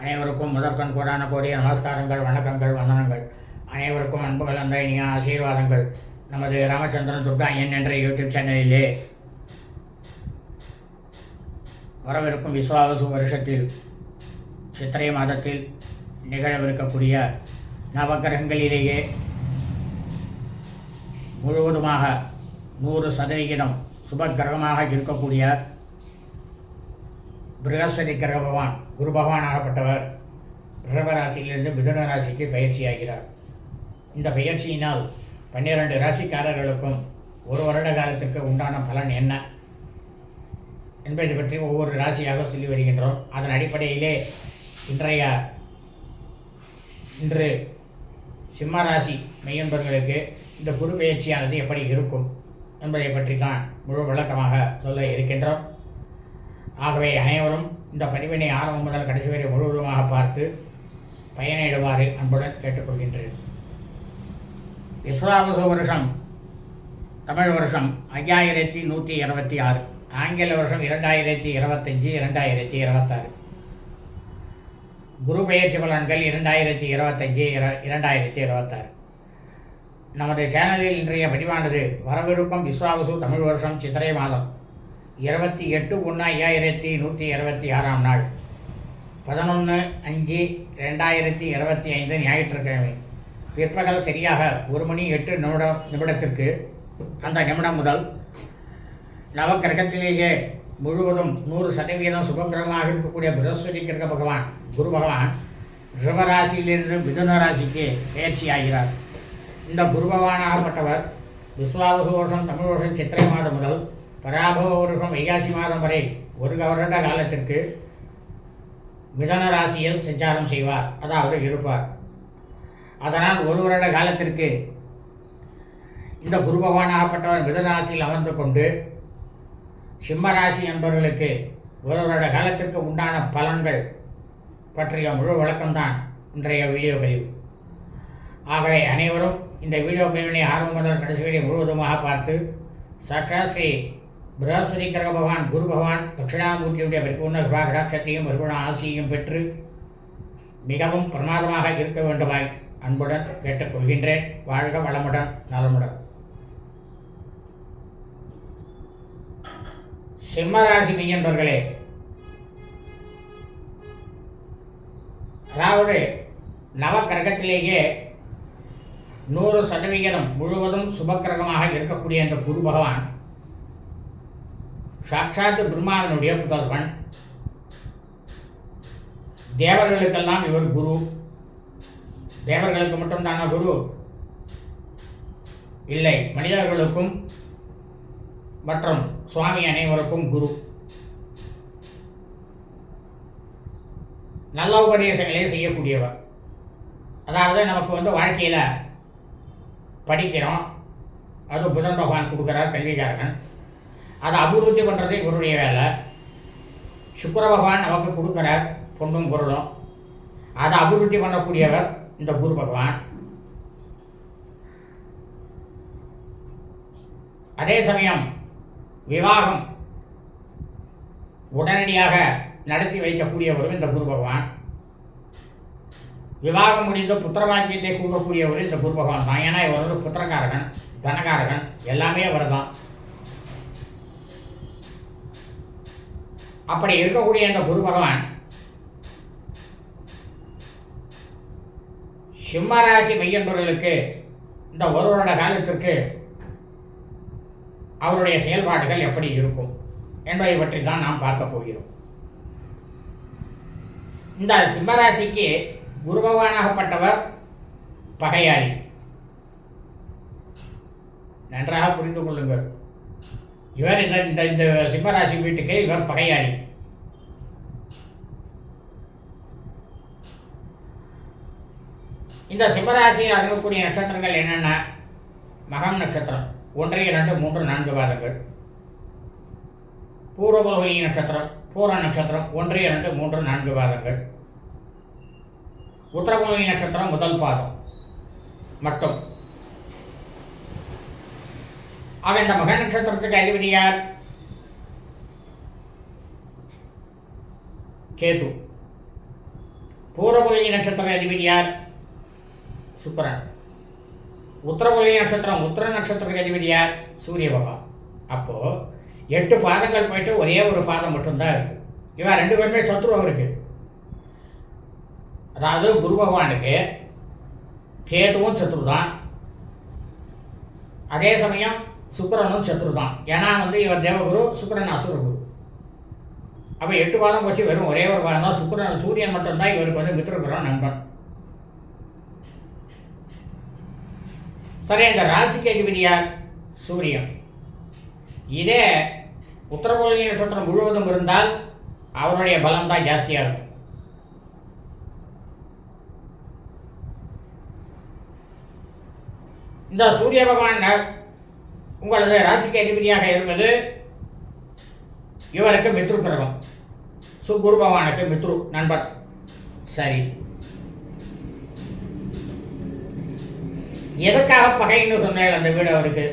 அனைவருக்கும் முதற்கண் கோடான கோடிய நமஸ்காரங்கள் வணக்கங்கள் வந்தனங்கள். அனைவருக்கும் அன்பு கலந்த இனிய ஆசீர்வாதங்கள். நமது ராமச்சந்திரன் துர்கா என் என்ற யூடியூப் சேனலிலே வரவிருக்கும் விஸ்வாவசு வருஷத்தில் சித்திரை மாதத்தில் நிகழவிருக்கக்கூடிய நவகிரகங்களிலேயே முழுவதுமாக நூறு சதவிகிதம் சுப கிரகமாக இருக்கக்கூடிய பிரகஸ்பதி கிரக பகவான் குரு பகவானாகப்பட்டவர் ரிஷபராசியிலிருந்து மிதுன ராசிக்கு பயிற்சியாகிறார் இந்த பயிற்சியினால் பன்னிரண்டு ராசிக்காரர்களுக்கும் ஒரு வருட காலத்திற்கு உண்டான பலன் என்ன என்பது பற்றி ஒவ்வொரு ராசியாக சொல்லி வருகின்றோம். அதன் அடிப்படையிலே இன்றைய இன்று சிம்ம ராசி மெய்யன்பர்களுக்கு இந்த குரு பயிற்சியானது எப்படி இருக்கும் என்பதை பற்றி தான் முழு விளக்கமாக சொல்ல இருக்கின்றோம். ஆகவே அனைவரும் இந்த பதிவினை ஆரம்பம் முதல் கடைசி வரை முழுவதுமாக பார்த்து பயனிடுமாறு அன்புடன் கேட்டுக்கொள்கின்றேன். விஸ்வாவசு வருஷம் தமிழ் வருஷம் ஐயாயிரத்தி நூற்றி இருபத்தி ஆறு. ஆங்கில வருஷம் இரண்டாயிரத்தி இருபத்தஞ்சி இரண்டாயிரத்தி இருபத்தாறு. குரு பயிற்சி பலன்கள் இரண்டாயிரத்தி இருபத்தஞ்சி இர இரண்டாயிரத்தி இருபத்தாறு. நமது சேனலில் இன்றைய பதிவானது வரவிருக்கும் விஸ்வாவசு தமிழ் வருஷம் சித்திரை மாதம். இருபத்தி எட்டு ஒன்று ஐயாயிரத்தி நூற்றி இருபத்தி ஆறாம் நாள். பதினொன்று அஞ்சு ரெண்டாயிரத்தி இருபத்தி ஐந்து ஞாயிற்றுக்கிழமை. பிற்பகல் சரியாக ஒரு மணி எட்டு நிமிடம் நிமிடத்திற்கு அந்த நிமிடம் முதல் நவக்கிரகத்திலேயே முழுவதும் நூறு சதவீதம் சுபகிரகமாக இருக்கக்கூடிய பிரகஸ்பதி கிரக பகவான் குரு பகவான் ரிவராசியிலிருந்து மிதுன ராசிக்கு பயிற்சியாகிறார் இந்த குரு பகவானாகப்பட்டவர் விஸ்வாவசு வருஷம் தமிழ் வருஷம் சித்திரை மாதம் முதல் பராபவ வருஷம் வைகாசி மாதம் வரை ஒரு வருட காலத்திற்கு மிதன ராசியில் சஞ்சாரம் செய்வார். அதாவது இருப்பார். அதனால் ஒரு வருட காலத்திற்கு இந்த குரு பகவானாகப்பட்டவர் மிதன ராசியில் அமர்ந்து கொண்டு சிம்ம ராசி என்பவர்களுக்கு ஒரு வருட காலத்திற்கு உண்டான பலன்கள் பற்றிய முழு விளக்கம்தான் இன்றைய வீடியோ பதிவு. ஆகவே அனைவரும் இந்த வீடியோ பதிவினை ஆரம்பம் முதல் கடைசி வரை முழுவதுமாக பார்த்து சாட்சாத் ஸ்ரீ பிரகஸ்பதி கிரக பகவான் குரு பகவான் தட்சிணாமூர்த்தியுடைய பரிபூர்ண சுபா கடாட்சத்தையும் பரிபூர்ண ஆசியையும் பெற்று மிகவும் பிரமாதமாக இருக்க வேண்டுமாய் அன்புடன் கேட்டுக்கொள்கின்றேன் வாழ்க வளமுடன் நலமுடன். சிம்மராசி மெய்யன்பர்களே அதாவது நவக்கிரகத்திலேயே நூறு சதவிகிதம் முழுவதும் சுபக்கிரகமாக இருக்கக்கூடிய இந்த குரு பகவான் சாட்சாத்து பிரம்மாவினுடைய புதல்வன் தேவர்களுக்கெல்லாம் இவர் குரு. தேவர்களுக்கு மட்டும்தான குரு? இல்லை மனிதர்களுக்கும் மற்றும் சுவாமி அனைவருக்கும் குரு. நல்ல உபதேசங்களே செய்யக்கூடியவர். அதாவது நமக்கு வந்து வாழ்க்கையில் படிக்கிறோம். அது புதன் பகவான் கொடுக்குறார் கல்விக்காரன். அதை அபிவிருத்தி பண்ணுறது இவருடைய வேலை. சுக்கர பகவான் நமக்கு கொடுக்குறார் பொண்ணும் பொருளும். அதை அபிவிருத்தி பண்ணக்கூடியவர் இந்த குரு பகவான். அதே சமயம் விவாகம் உடனடியாக நடத்தி வைக்கக்கூடியவரும் இந்த குரு பகவான். விவாகம் முடிந்து புத்திரபாக்கியத்தை கொடுக்கக்கூடியவரும் இந்த குரு பகவான் தான். ஏன்னா இவர் வந்து புத்திரக்காரகன் தனகாரகன் எல்லாமே அவர் தான் அப்படி இருக்கக்கூடிய அந்த குரு பகவான் சிம்மராசி மையன்பர்களுக்கு இந்த ஒரு வருட காலத்திற்கு அவருடைய செயல்பாடுகள் எப்படி இருக்கும் என்பதை பற்றி தான் நாம் பார்க்க போகிறோம். இந்த சிம்மராசிக்கு குரு பகவானாகப்பட்டவர் பகையாளி. நன்றாக புரிந்து கொள்ளுங்கள். இவர் இந்த இந்த இந்த சிம்மராசி வீட்டுக்கு இவர் பகையாளி. இந்த சிம்மராசியை அடங்கக்கூடிய நட்சத்திரங்கள் என்னென்ன மகம் நட்சத்திரம். ஒன்று இரண்டு மூன்று நான்கு பாதங்கள் பூர்வபுலவலி நட்சத்திரம் பூர நட்சத்திரம் ஒன்று இரண்டு மூன்று நான்கு பாதங்கள் உத்தரபுலவலி நட்சத்திரம் முதல் பாதம். மட்டும். ஆக இந்த மக நட்சத்திரத்துக்கு அதிபதி யார் கேது. பூரபொழி நட்சத்திர அதிபதி யார் சுக்கரன். உத்தரபொழி நட்சத்திரம் உத்தர நட்சத்திரத்துக்கு அதிபதி யார் சூரிய பகவான். அப்போ எட்டு பாதங்கள் போயிட்டு ஒரே ஒரு பாதம் மட்டும்தான் இருக்கு. இவன் ரெண்டு பேருமே சத்ரு அவருக்கு. அதாவது குரு பகவானுக்கு கேதுவும் சத்ரு தான் அதே சமயம் சுக்கரனும் சத்ரு தான் ஏன்னா வந்து இவன் தேவகுரு சுக்கிரன் அசுரகுரு. அப்போ எட்டு பாதம் போச்சு வெறும் ஒரே ஒரு பாதம் தான். சுக்கரன் சூரியன் மட்டும்தான் இவருக்கு வந்து மித்திரகுரம் நண்பன். சரி இந்த ராசிக்கு அதிபதி யார்? சூரியன். இதே உத்தரகோளி நட்சத்திரம் முழுவதும் இருந்தால் அவருடைய பலம் தான் ஜாஸ்தியாக இருக்கும். இந்த சூரிய பகவான் உங்களது ராசிக்கு அதிபதியாக இருப்பது இவருக்கு மித்ரு கிரகம். சு பகவானுக்கு மித்ரு நண்பர். சரி. எதற்காக பகைன்னு சொன்னேன் அந்த வீடு அவருக்கு?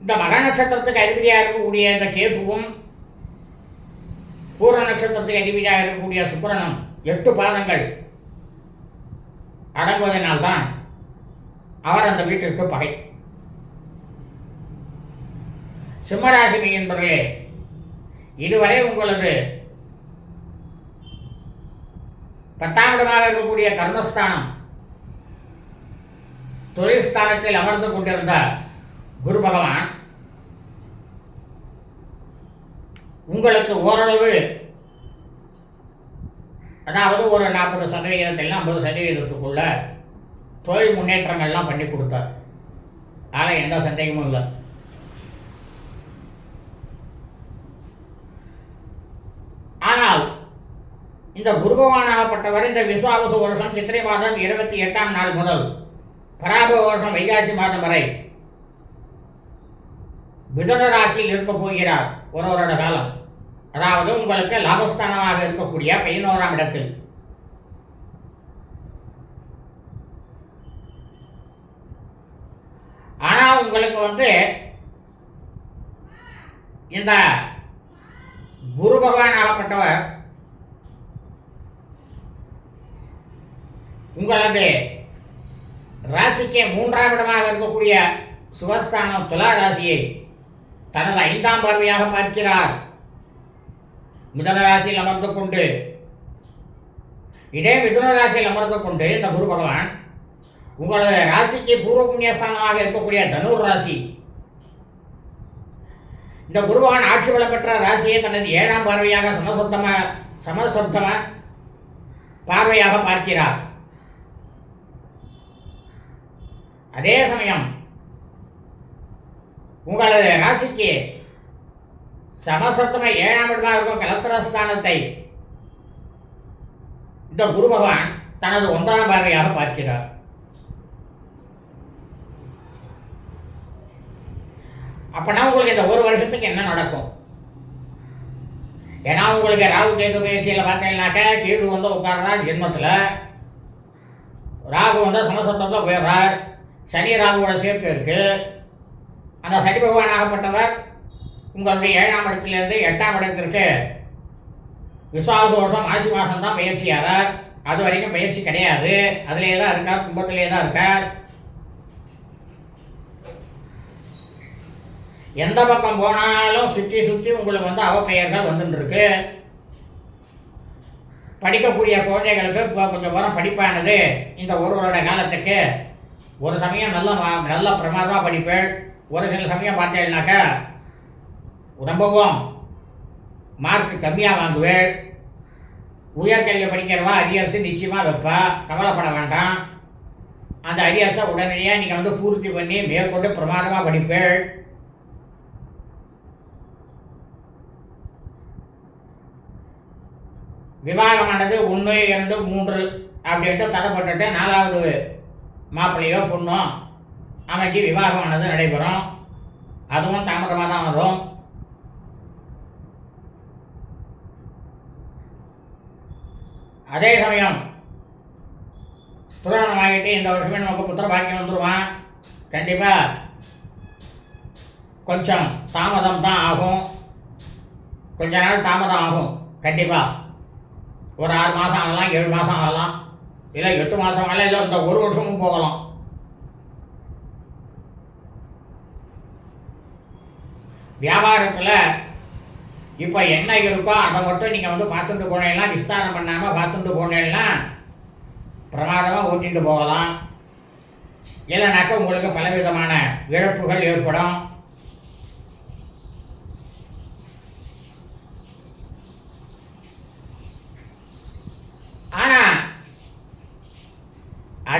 இந்த மக நட்சத்திரத்துக்கு அதிபதியாக இருக்கக்கூடிய இந்த கேதுவும் பூர்ண நட்சத்திரத்துக்கு அதிபதியாக இருக்கக்கூடிய சுக்கரனும் எட்டு பாதங்கள் அடங்குவதனால்தான் அவர் அந்த வீட்டிற்கு பகை. சிம்மராசினி என்பவர்களே இதுவரை உங்களது பத்தாம் இடமாக இருக்கக்கூடிய கர்மஸ்தானம் தொழில் ஸ்தானத்தில் அமர்ந்து கொண்டிருந்த குரு பகவான். உங்களுக்கு ஓரளவு அதாவது ஒரு நாற்பது சதவீதத்தில் ஐம்பது சதவீதத்துக்குள்ள தொழில் முன்னேற்றங்கள்லாம் பண்ணி கொடுத்தார். ஆக எந்த சந்தேகமும் இல்லை. ஆனால் இந்த குருபவானாகப்பட்டவர் இந்த விஸ்வாவசு வருஷம் சித்திரை மாதம் இருபத்தி எட்டாம் நாள் முதல் பராபவ வருஷம் வைகாசி மாதம் வரை மிதுன ராசியில் இருக்க போகிறார் ஒரு வருட காலம். அதாவது உங்களுக்கு லாபஸ்தானமாக இருக்கக்கூடிய பதினோராம் இடத்தில் ஆனால் உங்களுக்கு வந்து இந்த குரு பகவான் ஆகப்பட்டவர் உங்களது ராசிக்கு மூன்றாம் இடமாக இருக்கக்கூடிய சுகஸ்தானம் துலா ராசியை தனது ஐந்தாம் பார்வையாக பார்க்கிறார். மிதன ராசியில் அமர்ந்து கொண்டு இதே மிதுன ராசியில் அமர்ந்து கொண்டு இந்த குரு பகவான் உங்களது ராசிக்கு பூர்வ புண்ணியஸ்தானமாக இருக்கக்கூடிய தனுர் ராசி. இந்த குருவான் ஆட்சி பலம் பெற்ற ராசியை தனது ஏழாம் பார்வையாக சமசப்தம சமசப்தம பார்வையாக பார்க்கிறார். அதே சமயம் உங்களது ராசிக்கு சமசப்தம ஏழாம் இடமாக இருக்கும் கலத்திரஸ்தானத்தை இந்த குரு பகவான் தனது ஒன்பதாம் பார்வையாக பார்க்கிறார். அப்பனா உங்களுக்கு இந்த ஒரு வருஷத்துக்கு என்ன நடக்கும்? ஏன்னா உங்களுக்கு ராகு கேது பயிற்சியில் பார்த்தீங்கன்னாக்கா கேது வந்து உட்கார்றார் ஜென்மத்தில். ராகு வந்து சமசப்தத்தில் போயிடுறார். சனி ராகுவோட சேர்க்கை இருக்கு. அந்த சனி பகவான் ஆகப்பட்டவர் உங்களுடைய ஏழாம் இடத்துலேருந்து எட்டாம் இடத்திற்கு விசுவாச வருஷம் ஆசி மாதம் தான் பயிற்சியாரார் அது வரைக்கும் பயிற்சி கிடையாது. அதுலேயே தான் இருக்கார் கும்பத்திலே தான் இருக்கார். எந்த பக்கம் போனாலும் சுற்றி சுற்றி உங்களுக்கு வந்து அவப்பெயர்கள் வந்துட்டு படிக்கக்கூடிய குழந்தைகளுக்கு இப்போ கொஞ்சம் வரும் படிப்பானது. இந்த ஒரு வருட காலத்துக்கு ஒரு சமயம் நல்ல நல்ல பிரமாதமாக படிப்பேன் ஒரு சில சமயம் பார்த்தேன்னாக்கா ரொம்பவும் மார்க் கம்மியாக வாங்குவேன் உயர்கல்வி படிக்கிறவா அரியரசு நிச்சயமாக வைப்பா. கவலைப்பட வேண்டாம். அந்த அரியரசை உடனடியாக நீங்கள் வந்து பூர்த்தி பண்ணி மேற்கொண்டு பிரமாதமாக படிப்பேன் விவாகமானது ஒன்று இரண்டு மூன்று அப்படின்ட்டு தடைப்பட்டுட்டு நாலாவது மாப்பிள்ளையோ பொண்ணோ அமைக்கு விவாகமானது நடைபெறும். அதுவும் தாமதமாக தான் வரும். அதே சமயம் திருமணம் ஆகிட்டு இந்த வருஷமே நமக்கு புத்திர பாக்கியம் வந்துடுவான் கண்டிப்பாக கொஞ்சம் தாமதம் தான் ஆகும். கொஞ்ச நாள் தாமதம் ஆகும். கண்டிப்பாக ஒரு ஆறு மாதம் ஆகலாம் ஏழு மாதம் ஆகலாம் இல்லை எட்டு மாதம் ஆகலாம் இல்லை இந்த ஒரு வருஷமும் போகலாம். வியாபாரத்தில் இப்போ என்ன இருக்கோ அதை மட்டும் நீங்கள் வந்து பார்த்துட்டு போனீங்கன்னா விஸ்தாரம் பண்ணாமல் பார்த்துட்டு போனீங்கன்னா பிரமாதமாக ஓட்டிட்டு போகலாம். இல்லைனாக்கா உங்களுக்கு பலவிதமான இழப்புகள் ஏற்படும்.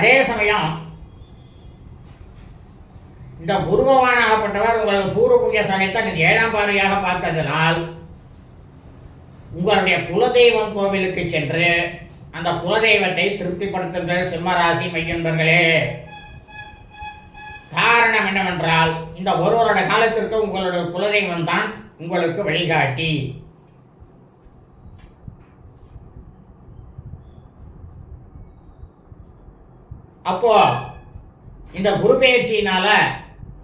அதே சமயம் இந்த குருபவானாகப்பட்டவர் உங்களது பூர்வ புண்ணிய சமயத்தை நீங்கள் ஏழாம் பார்வையாக பார்த்ததினால் உங்களுடைய குலதெய்வம் கோவிலுக்கு சென்று அந்த குலதெய்வத்தை திருப்திப்படுத்துங்கள் சிம்மராசி மையன்பர்களே. காரணம் என்னவென்றால் இந்த ஒரு வருட காலத்திற்கு உங்களுடைய குலதெய்வம் தான் உங்களுக்கு வழிகாட்டி. அப்போ இந்த குரு பயிற்சியினால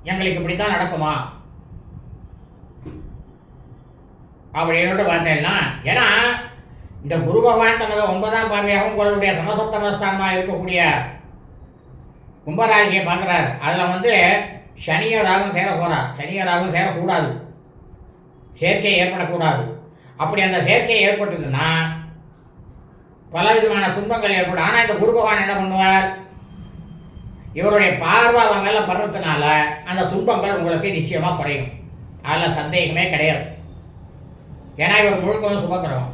எங்களுக்கு இப்படித்தான் நடக்குமா? அப்படின்னு பார்த்தேன்னா ஏன்னா இந்த குரு பகவான் தனது ஒன்பதாம் பார்வையாகவும் உங்களுடைய சமசப்தமஸ்தானமாக இருக்கக்கூடிய கும்பராசியை பார்க்குறாரு. அதில் வந்து சனிய ராகம் சேர போகிறார் சனியோ ராகம் சேரக்கூடாது. சேர்க்கை ஏற்படக்கூடாது. அப்படி அந்த சேர்க்கை ஏற்பட்டதுன்னா பல விதமான துன்பங்கள் ஏற்படும். ஆனால் இந்த குரு பகவான் என்ன பண்ணுவார்? இவருடைய பார்வை அவன் மேலே படுறதுனால அந்த துன்பங்கள் உங்களுக்கு நிச்சயமாக குறையும். அதில் சந்தேகமே கிடையாது. ஏன்னா இவர் முழுக்கவும் சுபக்கிரகம்.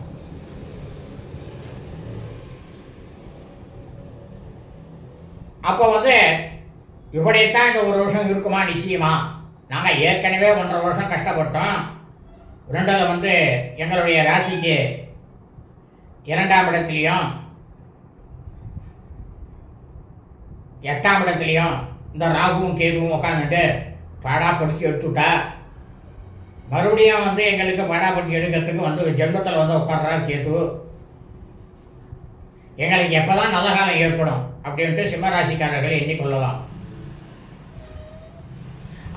அப்போ வந்து இப்படித்தான் இந்த ஒரு வருஷம் இருக்குமா? நிச்சயமா. நாங்கள் ஏற்கனவே ஒன்றரை வருஷம் கஷ்டப்பட்டோம். ரெண்டில் வந்து எங்களுடைய ராசிக்கு இரண்டாம் இடத்துலையும் எட்டாம் இடத்துலையும் இந்த ராகுவும் கேதுவும் உட்காந்துட்டு பாடாப்படுத்தி எடுத்துட்டா மறுபடியும் வந்து எங்களுக்கு பாடாப்படுத்தி எடுக்கிறதுக்கு வந்து ஜென்மத்தில் வந்து உட்கார்றார் கேது. எங்களுக்கு எப்போ தான் நல்ல காலம் ஏற்படும் அப்படின்ட்டு சிம்மராசிக்காரர்களை எண்ணிக்கொள்ளலாம்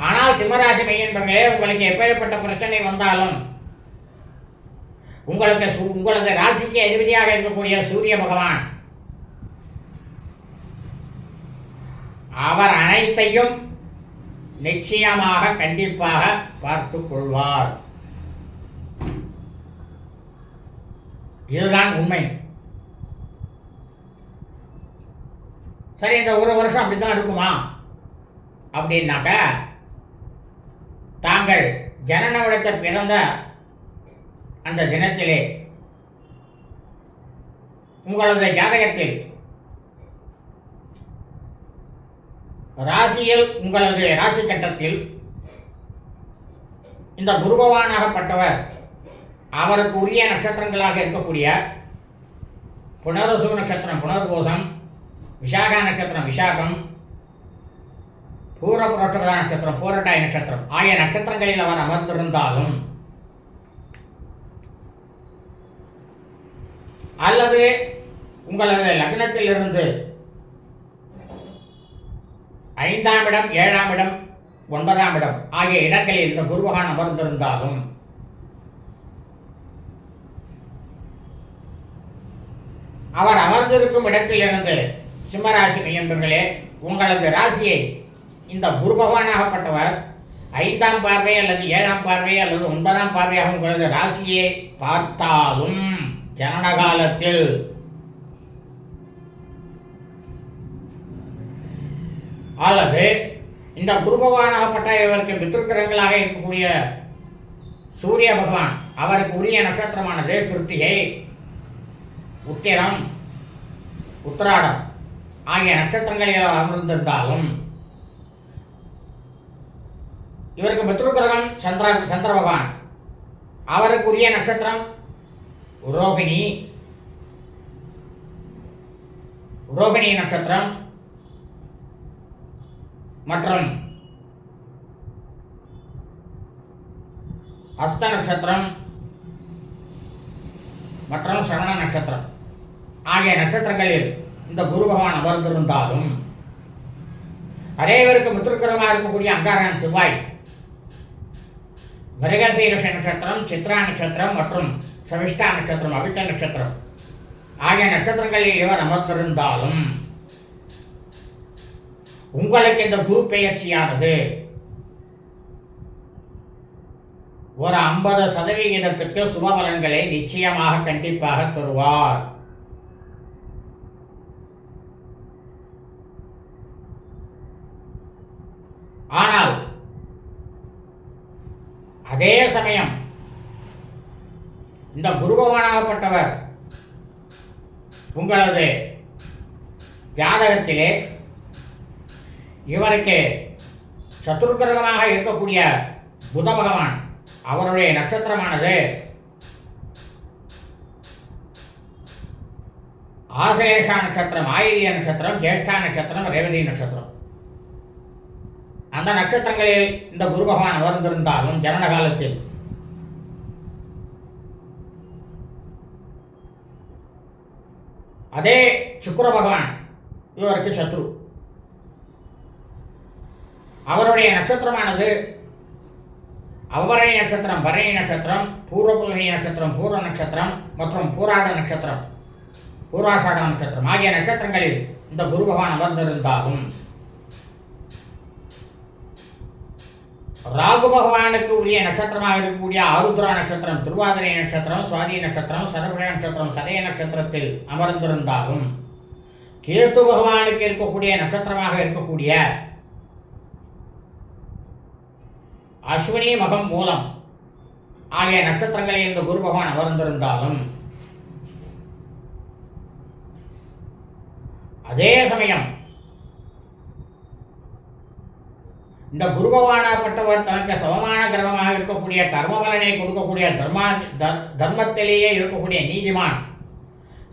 ஆனால் சிம்மராசி மையன்பர்களே உங்களுக்கு எப்பேற்பட்ட பிரச்சனை வந்தாலும் உங்களுக்கு சு- உங்களது ராசிக்கு எதிரியாக இருக்கக்கூடிய சூரிய பகவான் அவர் அனைத்தையும் நிச்சயமாக கண்டிப்பாக பார்த்து கொள்வார். இதுதான் உண்மை. சரி இந்த ஒரு வருஷம் அப்படிதான் இருக்குமா? அப்படின்னாக்க தாங்கள் ஜனன விடத்தை பிறந்த அந்த தினத்திலே உங்களது ஜாதகத்தில் ராசியில் உங்களது ராசி கட்டத்தில் இந்த குருபவானாகப்பட்டவர் அவருக்கு உரிய நட்சத்திரங்களாக இருக்கக்கூடிய புனரசு நட்சத்திரம் புனர்பூசம் விசாகா நட்சத்திரம் விசாகம் பூர புரோட்டபதா நட்சத்திரம் பூரட்டாய் நட்சத்திரம் ஆகிய நட்சத்திரங்களில் அவர் அமர்ந்திருந்தாலும் அல்லது உங்களது லக்னத்திலிருந்து ஐந்தாம் இடம் ஏழாம் இடம் ஒன்பதாம் இடம் ஆகிய இடங்களில் இந்த குருபகான் அமர்ந்திருந்தாலும். அவர் அமர்ந்திருக்கும் இடத்திலிருந்து சிம்மராசி மையன்பர்களே உங்களது ராசியை இந்த குரு பகவானாகப்பட்டவர் ஐந்தாம் பார்வை அல்லது ஏழாம் பார்வை அல்லது ஒன்பதாம் பார்வையாக உங்களது ராசியை பார்த்தாலும் ஜனன காலத்தில் அல்லது இந்த குருபவானாகப்பட்ட இவருக்கு மித்திருக்கிரங்களாக இருக்கக்கூடிய சூரிய பகவான் அவருக்கு உரிய நட்சத்திரமானது கிருத்திகை உத்திரம் உத்திராடம் ஆகிய நட்சத்திரங்களில் அமர்ந்திருந்தாலும் இவருக்கு மித்ருக்கிரகம் சந்திர சந்திர பகவான். அவருக்குரிய நட்சத்திரம் ரோகிணி. ரோகிணி நட்சத்திரம் மற்றும் அஸ்த நட்சத்திரம் மற்றும் சரவண நட்சத்திரம். ஆகிய நட்சத்திரங்களில் இந்த குரு பகவான் அமர்ந்திருந்தாலும் அனைவருக்கு முத்திருக்கிறமாக இருக்கக்கூடிய அங்காரன் செவ்வாய் மிருகசீரஷ நட்சத்திரம் சித்ரா நட்சத்திரம் மற்றும் சவிஷ்டா நட்சத்திரம் அவிட்ட நட்சத்திரம். ஆகிய நட்சத்திரங்களில் இவர் அமர்ந்திருந்தாலும் உங்களுக்கு இந்த குரு பெயர்ச்சியானது. ஒரு ஐம்பது சதவிகிதத்துக்கு சுபபலன்களை நிச்சயமாக கண்டிப்பாக தருவார். ஆனால் அதே சமயம் இந்த குருபவனாகப்பட்டவர் உங்களது ஜாதகத்திலே இவருக்கு சத்துருக்கிரகமாக இருக்கக்கூடிய புத பகவான் அவருடைய நட்சத்திரமானது ஆசிலேஷா நட்சத்திரம் ஆயில்ய நட்சத்திரம் ஜேஷ்டா நட்சத்திரம் ரேவதி நட்சத்திரம். அந்த நட்சத்திரங்களில் இந்த குரு பகவான் அமர்ந்திருந்தாலும் ஜனன காலத்தில் அதே சுக்கர பகவான் இவருக்கு சத்ரு. அவருடைய நட்சத்திரமானது அவரணி நட்சத்திரம் பரணி நட்சத்திரம் பூர்வபுலனி நட்சத்திரம் பூர்வ நட்சத்திரம் மற்றும் பூராட நட்சத்திரம் பூராஷாட நட்சத்திரம் ஆகிய நட்சத்திரங்களில் இந்த குரு பகவான் அமர்ந்திருந்தாலும் ராகு பகவானுக்கு உரிய நட்சத்திரமாக இருக்கக்கூடிய ஆருத்ரா நட்சத்திரம் திருவாதிரை நட்சத்திரம் சுவாதி நட்சத்திரம் சரபுஷ நட்சத்திரம் சதய நட்சத்திரத்தில் அமர்ந்திருந்தாலும் கேத்து பகவானுக்கு இருக்கக்கூடிய நட்சத்திரமாக இருக்கக்கூடிய அஸ்வினி மகம் மூலம். ஆகிய நட்சத்திரங்களில் இந்த குரு பகவான் அமர்ந்திருந்தாலும் அதே சமயம் இந்த குரு பகவானாப்பட்டவர் தனக்கு சமமான கிரகமாக இருக்கக்கூடிய கர்ம பலனை கொடுக்கக்கூடிய தர்மா தர்- தர்மத்திலேயே இருக்கக்கூடிய நீதிமான்.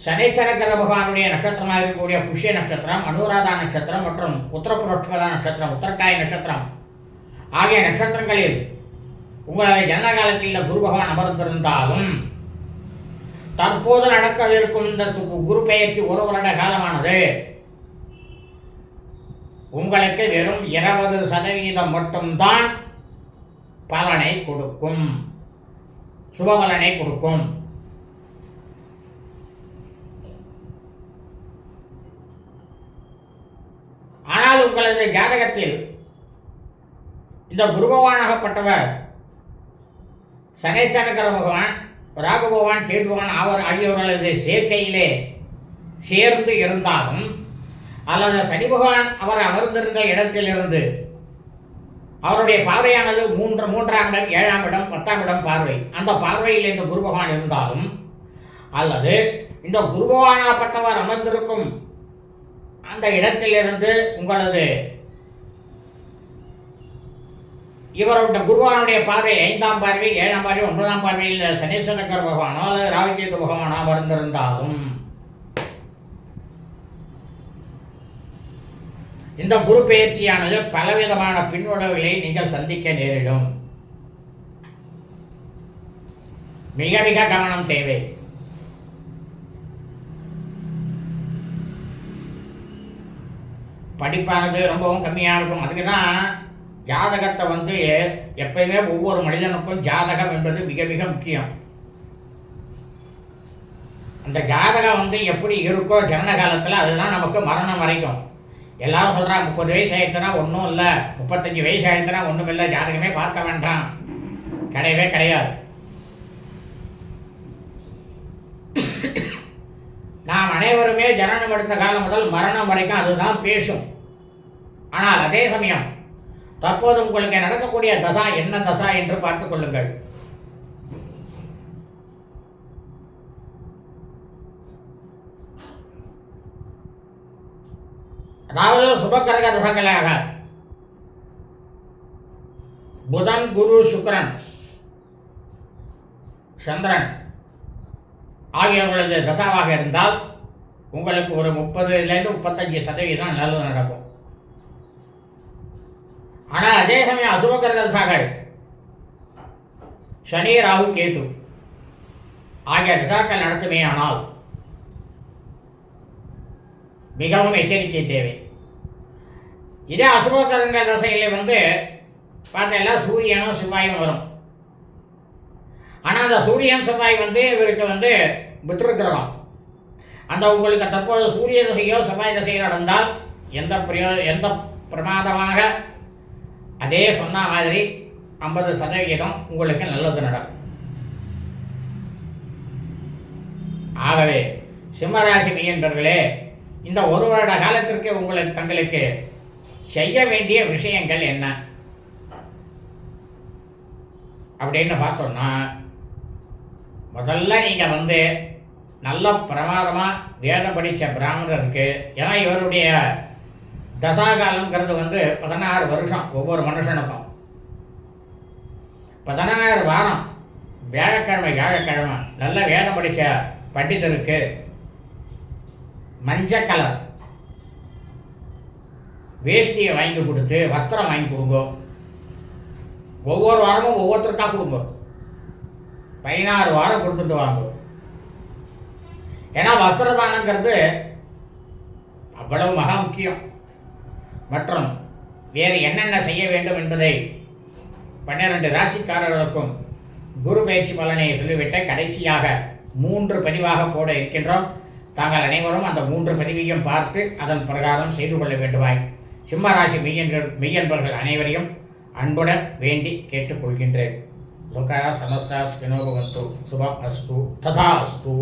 சனீஸ்வர கிரக பகவானுடைய நட்சத்திரமாக இருக்கக்கூடிய புஷ்ய நட்சத்திரம் அனுராதா நட்சத்திரம் மற்றும் உத்தரப்புரோட்சகதா நட்சத்திரம் உத்தரட்டாய் நட்சத்திரம். ஆகிய நட்சத்திரங்களில் உங்களை ஜனன காலத்தில் இந்த குரு பகவான் அமர்ந்திருந்தாலும் தற்போது நடக்கவிருக்கும் இந்த குரு பெயர்ச்சி ஒரு வருட காலமானது உங்களுக்கு வெறும் இருபது சதவீதம் மட்டும்தான் பலனை கொடுக்கும். சுப பலனை கொடுக்கும். ஆனால் உங்களது ஜாதகத்தில் இந்த குரு பகவானாகப்பட்டவர் சனேசனகர பகவான் ராகுபகவான் பகவான் அவர் ஆகியோர்களது சேர்க்கையிலே சேர்ந்து இருந்தாலும் அல்லது சனி பகவான் அவர் அமர்ந்திருந்த இடத்திலிருந்து அவருடைய பார்வையானது மூன்று மூன்றாம் இடம் ஏழாம் இடம் பத்தாம் இடம் பார்வை. அந்த பார்வையில் இந்த குரு பகவான் இருந்தாலும் அல்லது இந்த குருபகவானாகப்பட்டவர் அமர்ந்திருக்கும் அந்த இடத்திலிருந்து உங்களது இவருடைய குருவானுடைய பார்வை ஐந்தாம் பார்வை ஏழாம் பார்வை ஒன்பதாம் பார்வையில் சனீஸ்வரக்கர் பகவானோ அல்லது ராகுகேது பகவானோ அமர்ந்திருந்தாலும் இந்த குரு பயிற்சியானது பலவிதமான பின்விளைவுகளை நீங்கள் சந்திக்க நேரிடும். மிக மிக கவனம் தேவை. படிப்பானது ரொம்பவும் கம்மியாக இருக்கும். அதுக்கு தான் ஜாதகத்தை வந்து எப்பயுமே ஒவ்வொரு மனிதனுக்கும் ஜாதகம் என்பது மிக மிக முக்கியம். அந்த ஜாதகம் வந்து எப்படி இருக்கோ ஜனன காலத்தில் அதுதான் நமக்கு மரணம் வரைக்கும். எல்லாரும் சொல்கிறாங்க முப்பது வயசு ஆயிடுச்சுன்னா ஒன்றும் இல்லை முப்பத்தஞ்சு வயசு ஆயிடுச்சுன்னா ஒன்றும் இல்லை ஜாதகமே பார்க்க வேண்டாம். கிடையவே கிடையாது. நாம் அனைவருமே ஜனனம் எடுத்த காலம் முதல் மரணம் வரைக்கும் அதுதான் பேசும். ஆனால் அதே சமயம் தற்போது உங்களுக்கு நடக்கக்கூடிய தசா என்ன தசா என்று பார்த்துக் கொள்ளுங்கள். அதாவது சுபகரக தசங்களாக புதன் குரு சுக்ரன் சந்திரன் ஆகியவர்களது தசாவாக இருந்தால் உங்களுக்கு ஒரு முப்பதுலேருந்து முப்பத்தஞ்சு சதவீதம் நல்லது நடக்கும். ஆனால் அதே சமயம் அசுப தசாக்கள் சனி ராகு கேது. ஆகிய திசாக்கள் நடத்துமே ஆனால் மிகவும் எச்சரிக்கை தேவை. இதே அசுபகிரக தசையில் வந்து பார்த்தீங்கன்னா சூரியனும் செவ்வாயும் வரும். ஆனால் அந்த சூரியன் செவ்வாய் வந்து இவருக்கு வந்து விட்டுருக்கிறோம் அந்த உங்களுக்கு தற்போது சூரிய தசையோ செவ்வாய் தசையோ நடந்தால் எந்த பிரயோ எந்த பிரமாதமாக அதே சொன்ன மாதிரி ஐம்பது சதவிகிதம் உங்களுக்கு நல்லது நடக்கும். ஆகவே சிம்மராசி மெய்யன்பர்களே இந்த ஒரு வருட காலத்திற்கு உங்களுக்கு தங்களுக்கு செய்ய வேண்டிய விஷயங்கள் என்ன? அப்படின்னு பார்த்தோம்னா முதல்ல நீங்கள் வந்து நல்ல பிரமாதமாக வேதம் படித்த பிராமணருக்கு ஏன்னா இவருடைய தசாகாலங்கிறது வந்து பதினாறு வருஷம் ஒவ்வொரு மனுஷனுக்கும். பதினாறு வாரம் வியாழக்கிழமை வியாழக்கிழமை நல்ல வேதம் படித்த பண்டிதருக்கு மஞ்சள் கலர். வேஷ்டியை வாங்கி கொடுத்து வஸ்திரம் வாங்கி கொடுங்க. ஒவ்வொரு வாரமும் ஒவ்வொருத்தருக்கா கொடுங்க. பதினாறு வாரம் கொடுத்துட்டு வாங்க. ஏன்னா வஸ்திரதானங்கிறது அவ்வளவு மகா முக்கியம். மற்றும் வேறு என்னென்ன செய்ய வேண்டும் என்பதை பன்னிரண்டு ராசிக்காரர்களுக்கும் குரு பயிற்சி பலனை சொல்லிவிட்டு கடைசியாக மூன்று பதிவாக போட இருக்கின்றோம். தாங்கள் அனைவரும் அந்த மூன்று பதிவையும் பார்த்து அதன் பிரகாரம் செய்து கொள்ள வேண்டுமாய். சிம்ம ராசி மெய்யன்பர் மெய்யன்பர்கள் அனைவரையும் அன்புடன் வேண்டி கேட்டுக்கொள்கின்றேன். லோகா சமஸ்தா ஸ்கினோபவந்து சுபம் அஸ்து. ததா அஸ்து.